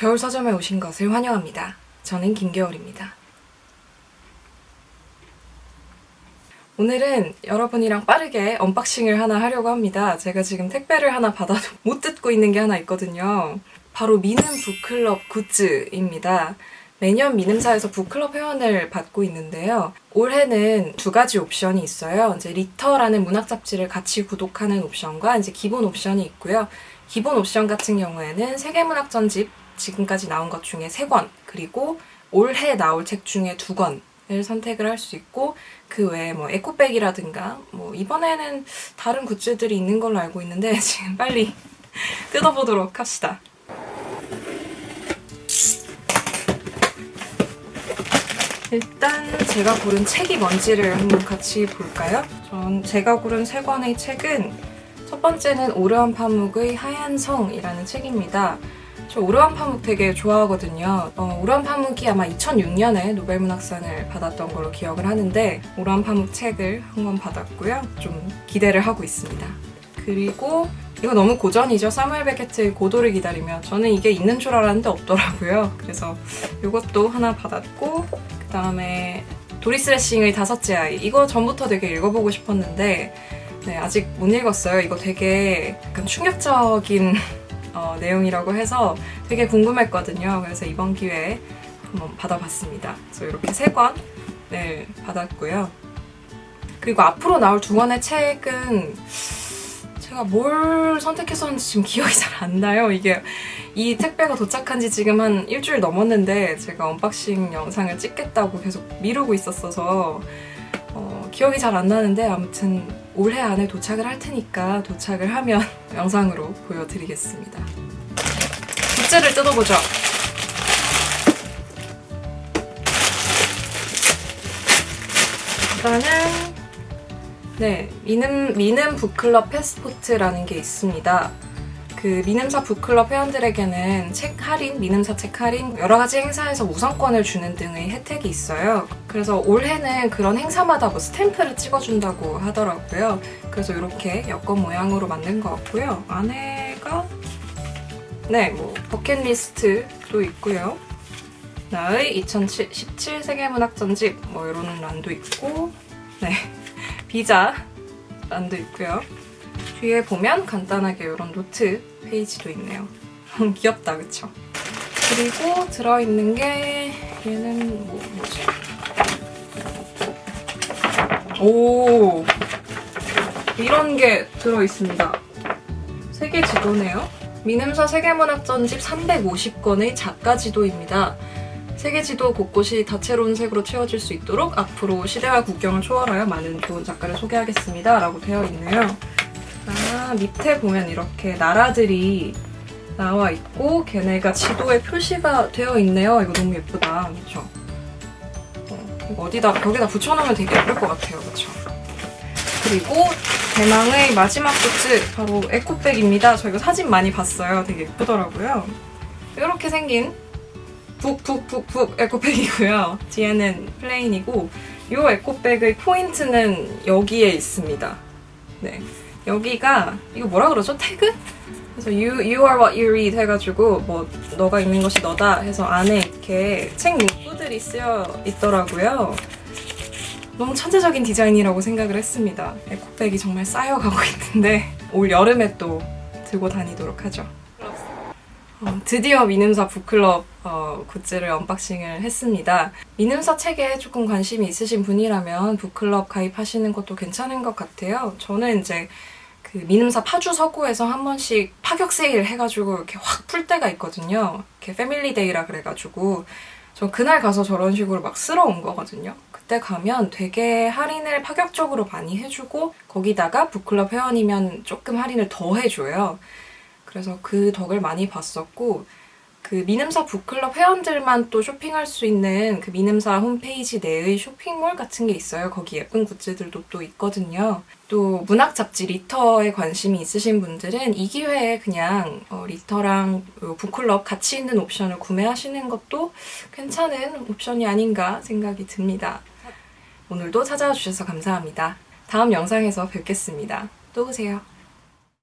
겨울 서점에 오신 것을 환영합니다. 저는 김겨울입니다. 오늘은 여러분이랑 빠르게 언박싱을 하나 하려고 합니다. 제가 지금 택배를 하나 받아도 못 뜯고 있는 게 하나 있거든요. 바로 미는 북클럽 굿즈입니다. 매년 미ንም사에서 북클럽 회원을 받고 있는데요. 올해는 두 가지 옵션이 있어요. 이제 리터라는 문학 잡지를 같이 구독하는 옵션과 이제 기본 옵션이 있고요. 기본 옵션 같은 경우에는 세계문학 전집 지금까지 나온 것 중에 세 권, 그리고 올해 나올 책 중에 두 권을 선택을 할 수 있고 그 외에 뭐 에코백이라든가 뭐 이번에는 다른 굿즈들이 있는 걸로 알고 있는데 지금 빨리 뜯어보도록 합시다. 일단 제가 고른 책이 뭔지를 한번 같이 볼까요? 전 제가 고른 세 권의 책은 첫 번째는 오르한 파묵의 하얀 성이라는 책입니다. 저 오르한 파묵 되게 좋아하거든요. 어, 오르한 파묵이 아마 2006년에 노벨문학상을 받았던 걸로 기억을 하는데 오르한 파묵 책을 한 권 받았고요. 좀 기대를 하고 있습니다. 그리고 이거 너무 고전이죠. 사무엘 베케트의 고도를 기다리며 저는 이게 있는 줄 알았는데 없더라고요. 그래서 이것도 하나 받았고 그 다음에 도리스 레싱의 다섯째 아이 이거 전부터 되게 읽어보고 싶었는데 네, 아직 못 읽었어요. 이거 되게 약간 충격적인 어, 내용이라고 해서 되게 궁금했거든요. 그래서 이번 기회에 한번 받아봤습니다. 그래서 이렇게 세 권, 네, 받았고요. 그리고 앞으로 나올 두 권의 책은 제가 뭘 선택했었는지 지금 기억이 잘 안 나요. 이게 이 택배가 도착한 지 지금 한 일주일 넘었는데 제가 언박싱 영상을 찍겠다고 계속 미루고 있었어서 어, 기억이 잘 안 나는데 아무튼 올해 안에 도착을 할 테니까 도착을 하면 영상으로 보여드리겠습니다. 굿즈를 뜯어보죠. 일단은 네 미는 미는 북클럽 패스포트라는 게 있습니다. 그 미음사 북클럽 회원들에게는 책 할인, 미음사 책 할인, 여러 가지 행사에서 우선권을 주는 등의 혜택이 있어요. 그래서 올해는 그런 행사마다 뭐 스탬프를 찍어준다고 하더라고요. 그래서 이렇게 여권 모양으로 만든 것 같고요. 안에가 네, 뭐 버킷리스트도 있고요. 나의 2017 세계문학전집 뭐 이런 란도 있고, 네 비자 란도 있고요. 뒤에 보면 간단하게 이런 노트 페이지도 있네요. 귀엽다, 그쵸? 그리고 들어있는 게 얘는 뭐, 뭐지? 오 이런 게 들어있습니다. 세계 지도네요. 미냄사 세계문학 전집 350권의 작가 지도입니다. 세계 지도 곳곳이 다채로운 색으로 채워질 수 있도록 앞으로 시대와 국경을 초월하여 많은 좋은 작가를 소개하겠습니다. 라고 되어 있네요. 아, 밑에 보면 이렇게 나라들이 나와 있고 걔네가 지도에 표시가 되어 있네요. 이거 너무 예쁘다. 어, 이거 어디다 벽에다 붙여놓으면 되게 예쁠 것 같아요. 그쵸? 그리고 대망의 마지막 굿즈 바로 에코백입니다. 저 이거 사진 많이 봤어요. 되게 예쁘더라고요. 이렇게 생긴 북북북북 에코백이고요. 뒤에는 플레인이고 이 에코백의 포인트는 여기에 있습니다. 네. 여기가 이거 뭐라 그러죠? 태그? 그래서 you, you are what you read 해가지고 뭐 너가 읽는 것이 너다 해서 안에 이렇게 책 문구들이 쓰여 있더라고요. 너무 천재적인 디자인이라고 생각을 했습니다. 에코백이 정말 쌓여가고 있는데 올 여름에 또 들고 다니도록 하죠. 어, 드디어 민음사 북클럽 어, 굿즈를 언박싱을 했습니다. 민음사 책에 조금 관심이 있으신 분이라면 북클럽 가입하시는 것도 괜찮은 것 같아요. 저는 이제 그 민음사 파주 서구에서 한 번씩 파격 세일을 해가지고 이렇게 확 풀 때가 있거든요. 이렇게 패밀리데이라 그래가지고 저 그날 가서 저런 식으로 막 쓸어온 거거든요. 그때 가면 되게 할인을 파격적으로 많이 해주고 거기다가 북클럽 회원이면 조금 할인을 더 해줘요. 그래서 그 덕을 많이 봤었고 그 민음사 북클럽 회원들만 또 쇼핑할 수 있는 그 민음사 홈페이지 내의 쇼핑몰 같은 게 있어요. 거기 예쁜 굿즈들도 또 있거든요. 또 문학 잡지 리터에 관심이 있으신 분들은 이 기회에 그냥 어, 리터랑 북클럽 같이 있는 옵션을 구매하시는 것도 괜찮은 옵션이 아닌가 생각이 듭니다. 오늘도 찾아와 주셔서 감사합니다. 다음 영상에서 뵙겠습니다. 또 오세요.